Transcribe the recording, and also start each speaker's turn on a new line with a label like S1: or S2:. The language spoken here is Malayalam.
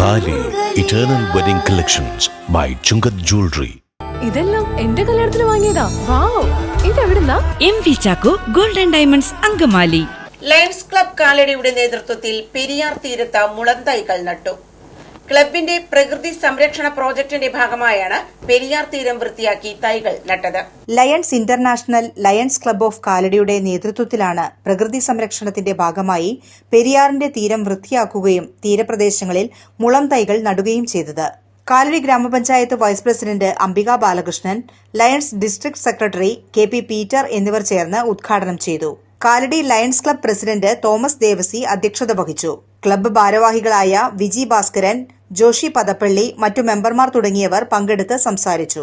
S1: താലി eternal wedding collections by Chungath jewellery
S2: ഇതെല്ലാം എന്റെ കല്യാണത്തിന് വാങ്ങിയതാ. വാവ്. ഇതെവിടുന്നാ?
S3: M V Chacko golden diamonds Angamaly.
S4: Lions club കാലടിയുടെ നേതൃത്വത്തിൽ പെരിയാർ തീരത്ത മുളന്തൈകൾ നട്ടു. ക്ലബിന്റെ പ്രകൃതി സംരക്ഷണ പ്രോജക്ടിന്റെ ഭാഗമായാണ് പെരിയാർ തീരം വൃത്തിയാക്കി തൈകൾ നട്ടത്.
S5: Lions international lions club of കാലടിയുടെ നേതൃത്വത്തിലാണ് പ്രകൃതി സംരക്ഷണത്തിന്റെ ഭാഗമായി പെരിയാറിന്റെ തീരം വൃത്തിയാക്കുകയും തീരപ്രദേശങ്ങളിൽ മുളം തൈകൾ നടുകയും ചെയ്തത്. കാലടി ഗ്രാമപഞ്ചായത്ത് vice president Ambika Balakrishnan lions district secretary K P Peter എന്നിവർ ചേർന്ന് ഉദ്ഘാടനം ചെയ്തു. Kalady lions club president Thomas Devassy അധ്യക്ഷത വഹിച്ചു. ക്ലബ്ബ് ഭാരവാഹികളായ വിജി ഭാസ്കരൻ ജോഷി പദപ്പള്ളി മറ്റു മെമ്പർമാർ തുടങ്ങിയവർ പങ്കെടുത്ത് സംസാരിച്ചു.